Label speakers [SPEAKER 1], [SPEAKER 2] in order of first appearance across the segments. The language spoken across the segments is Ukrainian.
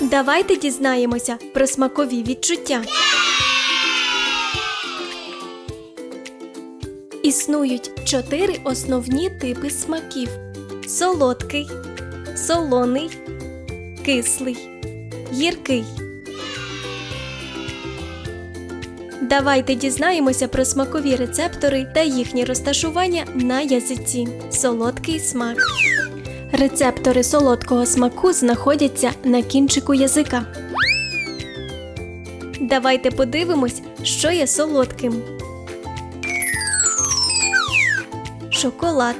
[SPEAKER 1] Давайте дізнаємося про смакові відчуття. Існують чотири основні типи смаків: солодкий, солоний, кислий, гіркий. Давайте дізнаємося про смакові рецептори та їхнє розташування на язиці. Солодкий смак. Рецептори солодкого смаку знаходяться на кінчику язика. Давайте подивимось, що є солодким. Шоколад.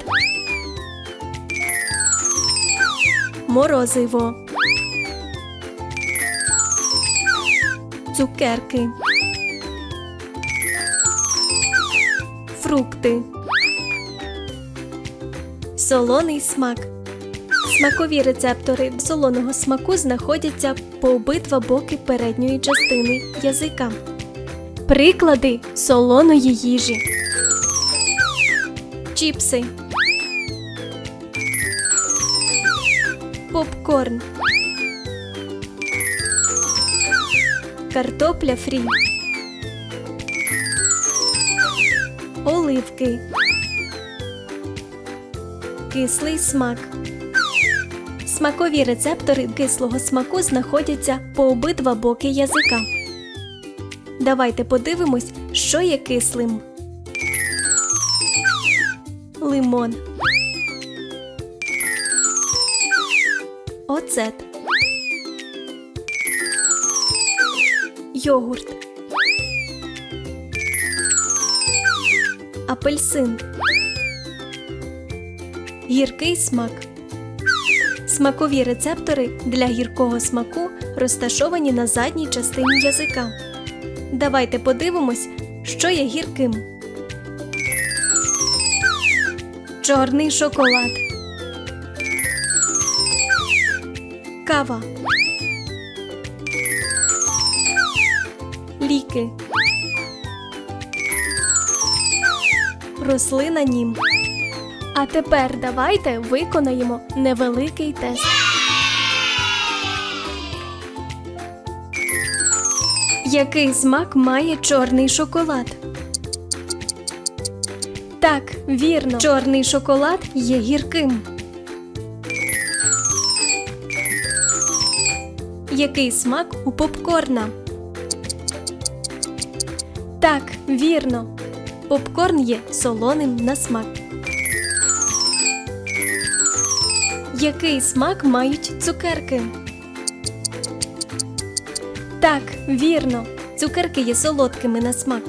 [SPEAKER 1] Морозиво. Цукерки. Фрукти. Солоний смак. Смакові рецептори солоного смаку знаходяться по обидва боки передньої частини язика. Приклади солоної їжі. Чіпси. Попкорн. Картопля фрі. Оливки. Кислий смак. Смакові рецептори кислого смаку знаходяться по обидва боки язика. Давайте подивимось, що є кислим. Лимон. Оцет. Йогурт. Апельсин. Гіркий смак. Смакові рецептори для гіркого смаку розташовані на задній частині язика. Давайте подивимось, що є гірким. Чорний шоколад. Кава. Ліки. Рослина нім. А тепер давайте виконаємо невеликий тест. Який смак має чорний шоколад? Так, вірно, чорний шоколад є гірким. Який смак у попкорна? Так, вірно. Попкорн є солоним на смак. Який смак мають цукерки? Так, вірно. Цукерки є солодкими на смак.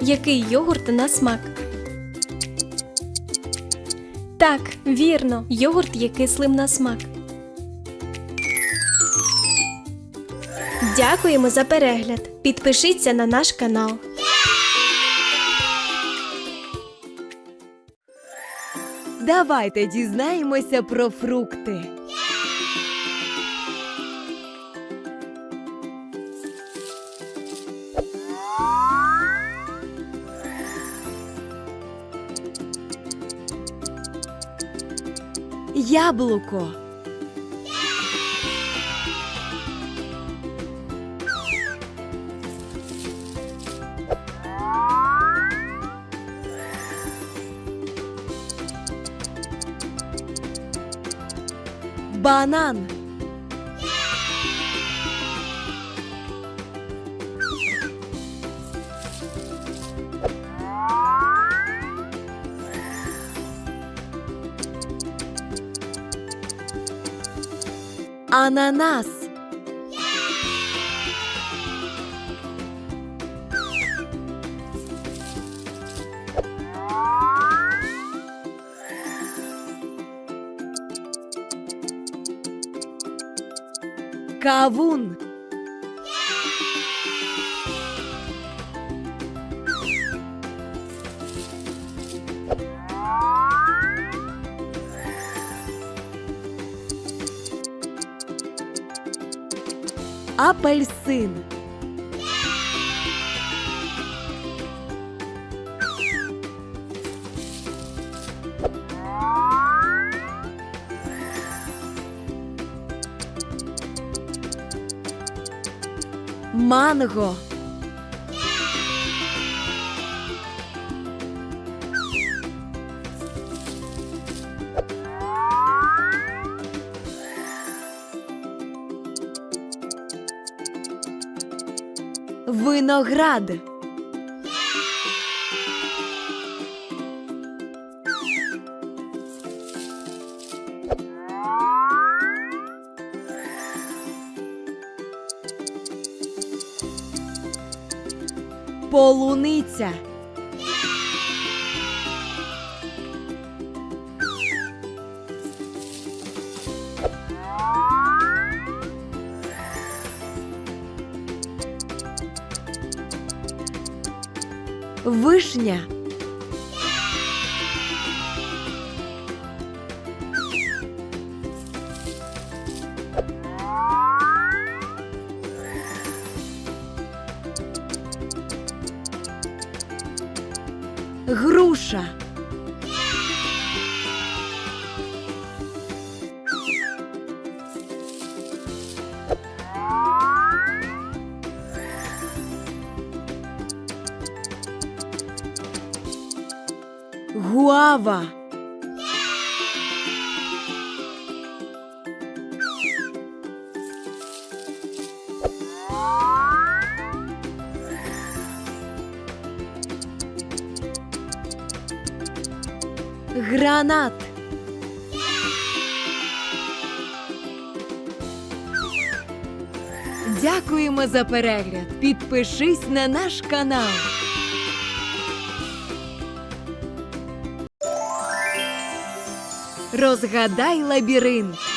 [SPEAKER 1] Який йогурт на смак? Так, вірно. Йогурт є кислим на смак. Дякуємо за перегляд. Підпишіться на наш канал.
[SPEAKER 2] Давайте дізнаємося про фрукти. Яблуко. Canan. Ananas. Кавун. Апельсин. Манго. Виноград. Вишня. Гранат. Дякуємо за перегляд. Підпишись на наш канал. Розгадай лабіринт.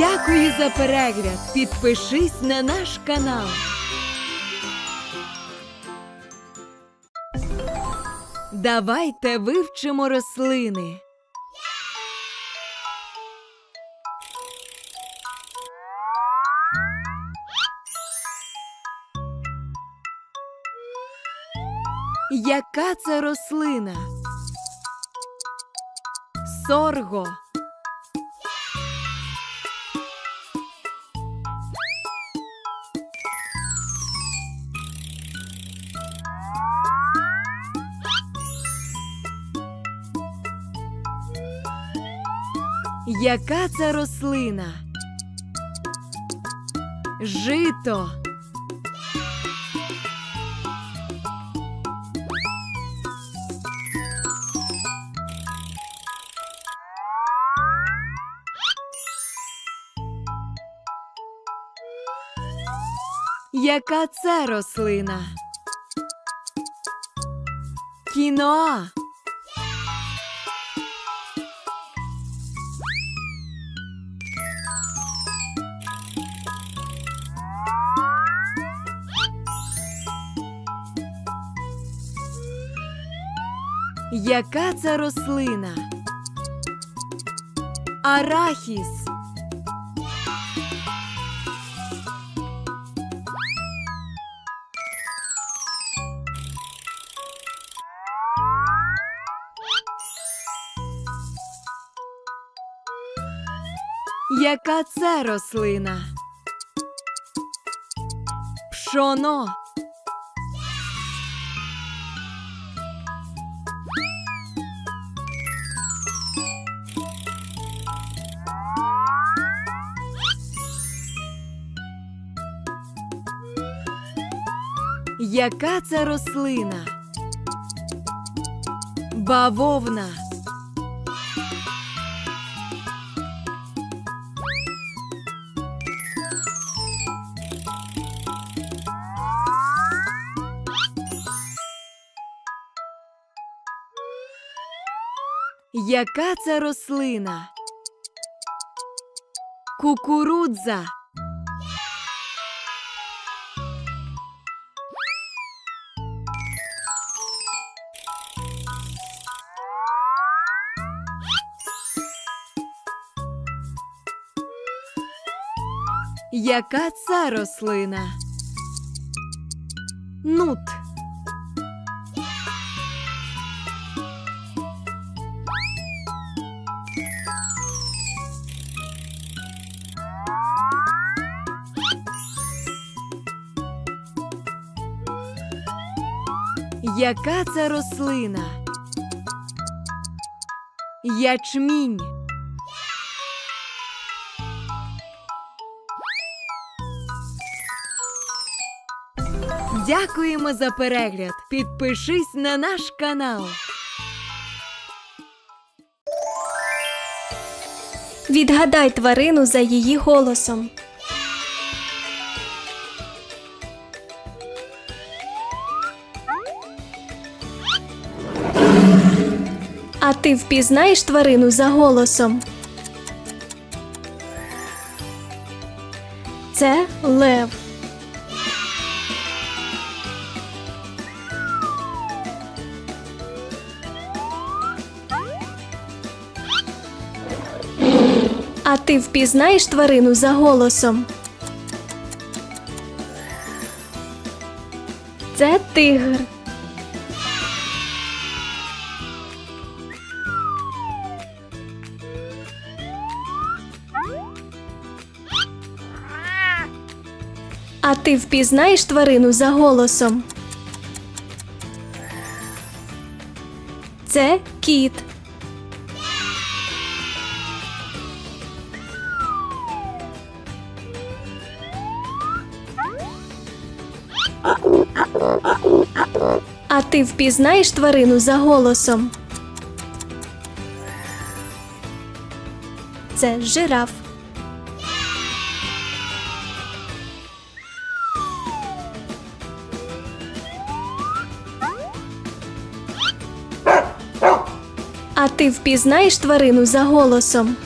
[SPEAKER 2] Дякую за перегляд. Підпишись на наш канал. Давайте вивчимо рослини. Яка це рослина? Сорго. Яка це рослина? Жито. Яка це рослина? Кіноа. Яка це рослина? Арахіс. Яка це рослина? Пшоно. Яка це рослина? Бавовна. Яка це рослина? Кукурудза. Яка це рослина? Нут. Яка це рослина? Ячмінь. Дякуємо за перегляд. Підпишись на наш канал.
[SPEAKER 1] Відгадай тварину за її голосом. А ти впізнаєш тварину за голосом? Це лев. Ти впізнаєш тварину за голосом? Це тигр. А ти впізнаєш тварину за голосом? Це кіт. Ти впізнаєш тварину за голосом? Це жираф. А ти впізнаєш тварину за голосом?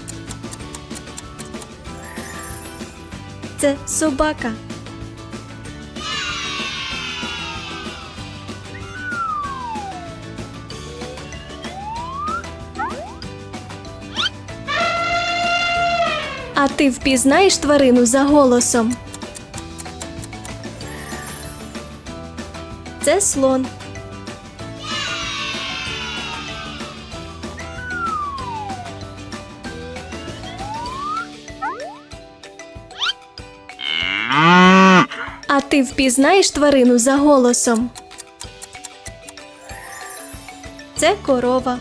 [SPEAKER 1] Це собака. А ти впізнаєш тварину за голосом? Це слон. А ти впізнаєш тварину за голосом? Це корова.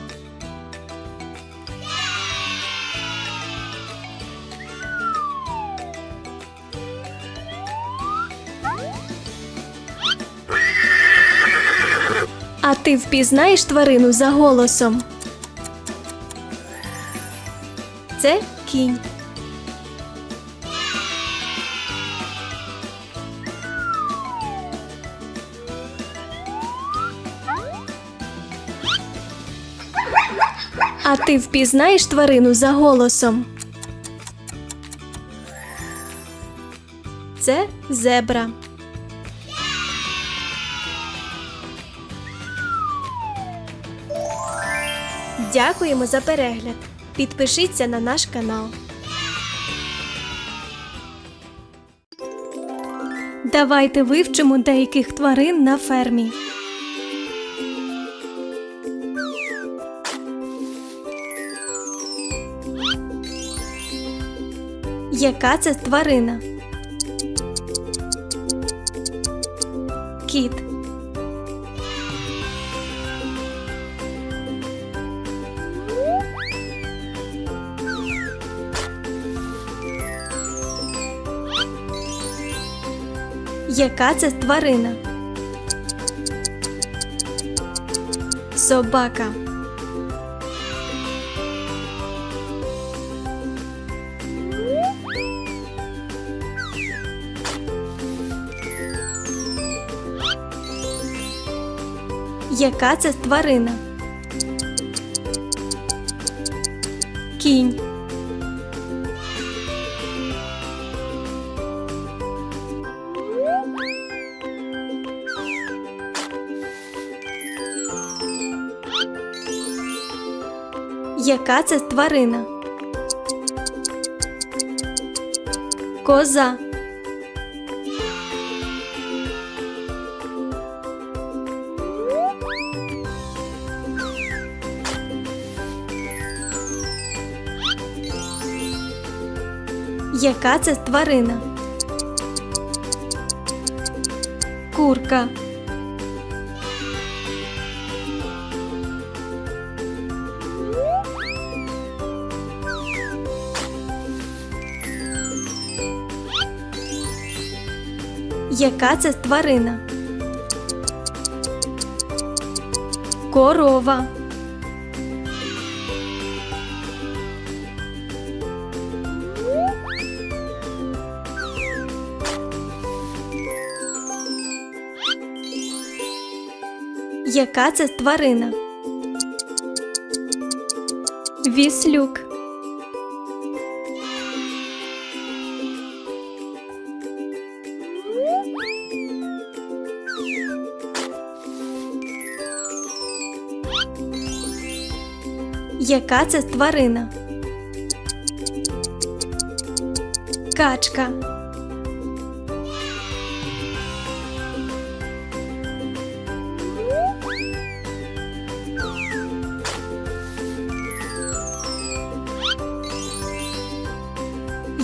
[SPEAKER 1] А ти впізнаєш тварину за голосом? Це кінь. А ти впізнаєш тварину за голосом? Це зебра. Дякуємо за перегляд. Підпишіться на наш канал. Давайте вивчимо деяких тварин на фермі. Яка це тварина? Кіт. Яка це тварина? Собака. Яка це тварина? Кінь. Яка це тварина? Коза. Яка це тварина? Курка. Яка це тварина? Корова. Яка це тварина? Віслюк. Яка це тварина? Качка.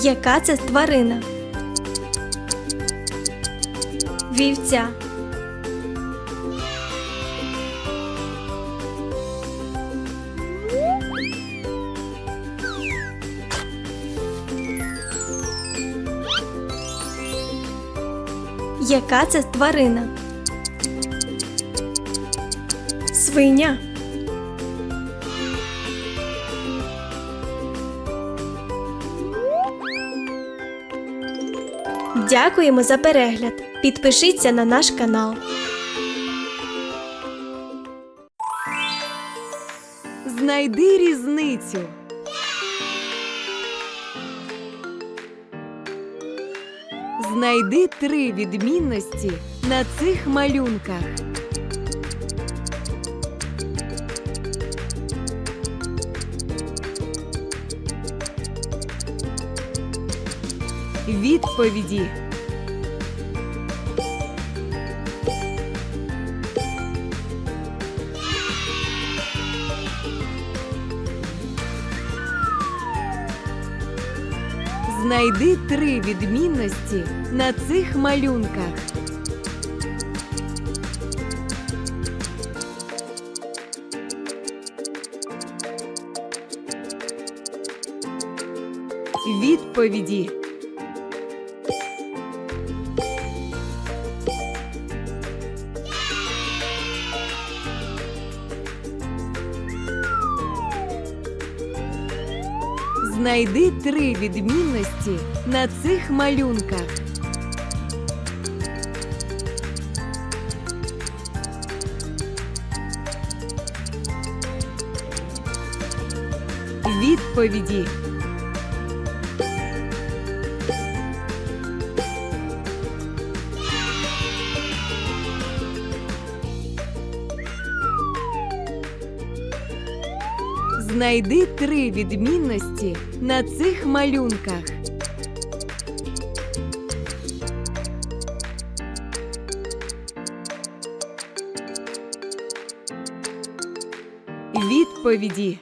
[SPEAKER 1] Яка це тварина? Вівця. Яка це тварина? Свиня. Дякуємо за перегляд. Підпишіться на наш канал.
[SPEAKER 2] Знайди різницю. Знайди три відмінності на цих малюнках. Відповіді. Знайди три відмінності на цих малюнках. Відповіді. Знайди три відмінності на цих малюнках. Відповіді. Знайди три відмінності на цих малюнках. Відповіді.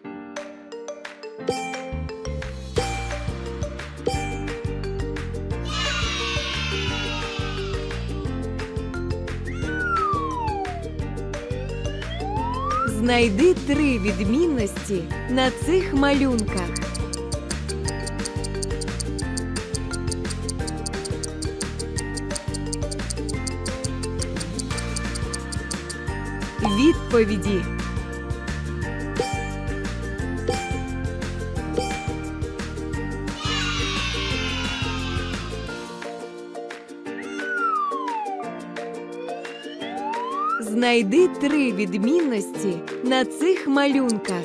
[SPEAKER 2] Знайди три відмінності на цих малюнках. Відповіді. Знайди три відмінності на цих малюнках.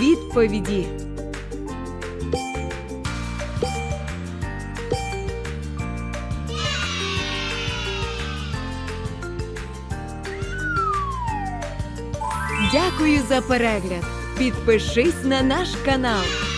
[SPEAKER 2] Відповіді. Дякую за перегляд. Підпишись на наш канал.